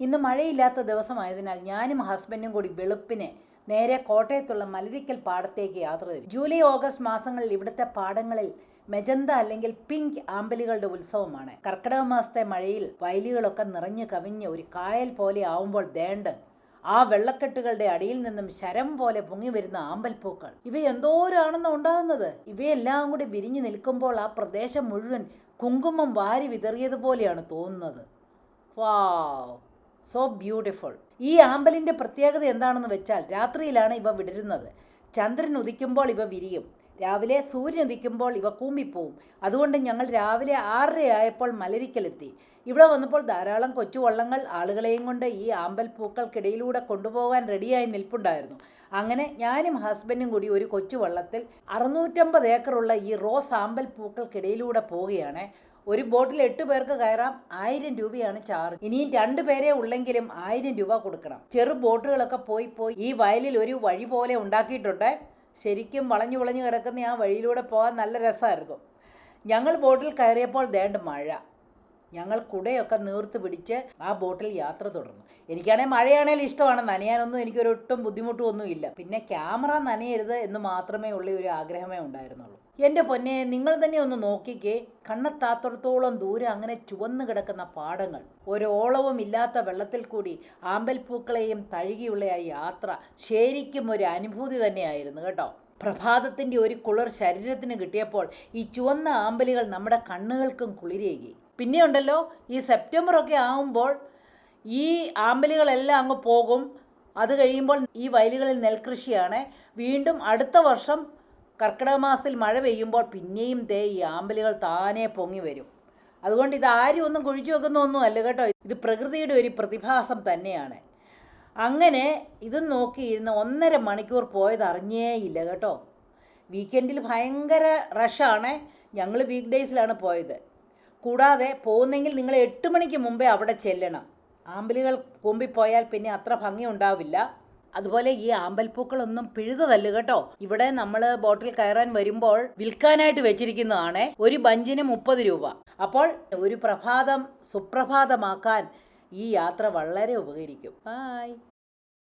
ഇന്ന് മഴയില്ലാത്ത ദിവസമായതിനാൽ ഞാനും ഹസ്ബൻഡും കൂടി വെളുപ്പിനെ നേരെ കോട്ടയത്തുള്ള മലരിക്കൽ പാടത്തേക്ക് യാത്ര ചെയ്തു. ജൂലൈ ഓഗസ്റ്റ് മാസങ്ങളിൽ ഇവിടുത്തെ പാടങ്ങളിൽ മെജന്ത അല്ലെങ്കിൽ പിങ്ക് ആമ്പലുകളുടെ ഉത്സവമാണ്. കർക്കിടക മാസത്തെ മഴയിൽ വയലുകളൊക്കെ നിറഞ്ഞു കവിഞ്ഞ് ഒരു കായൽ പോലെ ആവുമ്പോൾ ദേണ്ട് ആ വെള്ളക്കെട്ടുകളുടെ അടിയിൽ നിന്നും ശരം പോലെ പൊങ്ങി വരുന്ന ആമ്പൽപ്പൂക്കൾ. ഇവ എന്തോരാണെന്ന് ഉണ്ടാകുന്നത്? ഇവയെല്ലാം കൂടി വിരിഞ്ഞു നിൽക്കുമ്പോൾ ആ പ്രദേശം മുഴുവൻ കുങ്കുമം വാരി വിതറിയതുപോലെയാണ് തോന്നുന്നത്. വാവ് സോ ബ്യൂട്ടിഫുൾ ഈ ആമ്പലിന്റെ പ്രത്യേകത എന്താണെന്ന് വെച്ചാൽ രാത്രിയിലാണ് ഇവ വിടരുന്നത്. ചന്ദ്രൻ ഉദിക്കുമ്പോൾ ഇവ വിരിയും. രാവിലെ സൂര്യൻ ഉദിക്കുമ്പോൾ ഇവ കൂമ്പിപ്പോവും. അതുകൊണ്ട് ഞങ്ങൾ രാവിലെ ആറരയായപ്പോൾ മലരിക്കലെത്തി. ഇവിടെ വന്നപ്പോൾ ധാരാളം കൊച്ചുവള്ളങ്ങൾ ആളുകളെയും കൊണ്ട് ഈ ആമ്പൽ പൂക്കൾക്കിടയിലൂടെ കൊണ്ടുപോകാൻ റെഡിയായി നിൽപ്പുണ്ടായിരുന്നു. അങ്ങനെ ഞാനും ഹസ്ബൻഡും കൂടി ഒരു കൊച്ചുവള്ളത്തിൽ അറുന്നൂറ്റമ്പത് ഏക്കറുള്ള ഈ റോസ് ആമ്പൽ പൂക്കൾക്കിടയിലൂടെ പോവുകയാണ്. ഒരു ബോട്ടിൽ എട്ട് പേർക്ക് കയറാം ആയിരം രൂപയാണ് ചാർജ് ഇനിയും രണ്ട് പേരെ ഉള്ളെങ്കിലും ആയിരം രൂപ കൊടുക്കണം. ചെറു ബോട്ടുകളൊക്കെ പോയി പോയി ഈ വയലിൽ ഒരു വഴി പോലെ ഉണ്ടാക്കിയിട്ടുണ്ട്. ശരിക്കും വളഞ്ഞു വളഞ്ഞു കിടക്കുന്ന ആ വഴിയിലൂടെ പോകാൻ നല്ല രസമായിരുന്നു. ഞങ്ങൾ ബോട്ടിൽ കയറിയപ്പോൾ ദേണ്ട് മഴ. ഞങ്ങൾ കുടയൊക്കെ നീർത്ത് പിടിച്ച് ആ ബോട്ടിൽ യാത്ര തുടർന്നു. എനിക്കാണെങ്കിൽ മഴയാണേലും ഇഷ്ടമാണ്. നനയാനൊന്നും എനിക്കൊരൊട്ടും ബുദ്ധിമുട്ടും ഇല്ല പിന്നെ ക്യാമറ നനയരുത് എന്ന് മാത്രമേ ഉള്ള ഒരു ആഗ്രഹമേ ഉണ്ടായിരുന്നുള്ളൂ. എന്റെ പൊന്നെ നിങ്ങൾ തന്നെ ഒന്ന് നോക്കിക്കേ. കണ്ണെത്താത്തടത്തോളം ദൂരെ അങ്ങനെ ചുവന്നു കിടക്കുന്ന പാടങ്ങൾ. ഒരോളവും ഇല്ലാത്ത വെള്ളത്തിൽ കൂടി ആമ്പൽപ്പൂക്കളെയും തഴുകിയുള്ള ആ യാത്ര ശരിക്കും ഒരു അനുഭൂതി തന്നെയായിരുന്നു കേട്ടോ. പ്രഭാതത്തിന്റെ ഒരു കുളിർ ശരീരത്തിന് കിട്ടിയപ്പോൾ ഈ ചുവന്ന ആമ്പലുകൾ നമ്മുടെ കണ്ണുകൾക്കും കുളിരേകി. പിന്നെ ഉണ്ടല്ലോ ഈ സെപ്റ്റംബർ ഒക്കെ ആകുമ്പോൾ ഈ ആമ്പലുകളെല്ലാം അങ്ങ് പോകും. അത് കഴിയുമ്പോൾ ഈ വയലുകളിൽ നെൽകൃഷിയാണ്. വീണ്ടും അടുത്ത വർഷം കർക്കിടക മാസത്തിൽ മഴ പെയ്യുമ്പോൾ പിന്നെയും ദേ ഈ ആമ്പലുകൾ താനെ പൊങ്ങി വരും. അതുകൊണ്ട് ഇത് ആരും ഒന്നും കുഴിച്ചു വെക്കുന്നൊന്നും അല്ല കേട്ടോ. ഇത് പ്രകൃതിയുടെ ഒരു പ്രതിഭാസം തന്നെയാണ്. അങ്ങനെ ഇത് നോക്കിയിരുന്ന് ഒന്നര മണിക്കൂർ പോയത് അറിഞ്ഞേയില്ല കേട്ടോ. വീക്കെൻഡിൽ ഭയങ്കര റഷാണ് ഞങ്ങൾ വീക്ക് ഡേയ്സിലാണ് പോയത്. കൂടാതെ പോകുന്നെങ്കിൽ നിങ്ങൾ എട്ട് മണിക്ക് മുമ്പേ അവിടെ ചെല്ലണം. ആമ്പലുകൾ കൂമ്പിപ്പോയാൽ പിന്നെ അത്ര ഭംഗി ഉണ്ടാവില്ല. അതുപോലെ ഈ ആമ്പൽപ്പൂക്കളൊന്നും പിഴുതതല്ല കേട്ടോ. ഇവിടെ നമ്മൾ ബോട്ടിൽ കയറാൻ വരുമ്പോൾ വിൽക്കാനായിട്ട് വെച്ചിരിക്കുന്നതാണ്. ഒരു ബഞ്ചിന് മുപ്പത് രൂപ. അപ്പോൾ ഒരു പ്രഭാതം സുപ്രഭാതമാക്കാൻ ഈ യാത്ര വളരെ ഉപകരിക്കും. ബായ്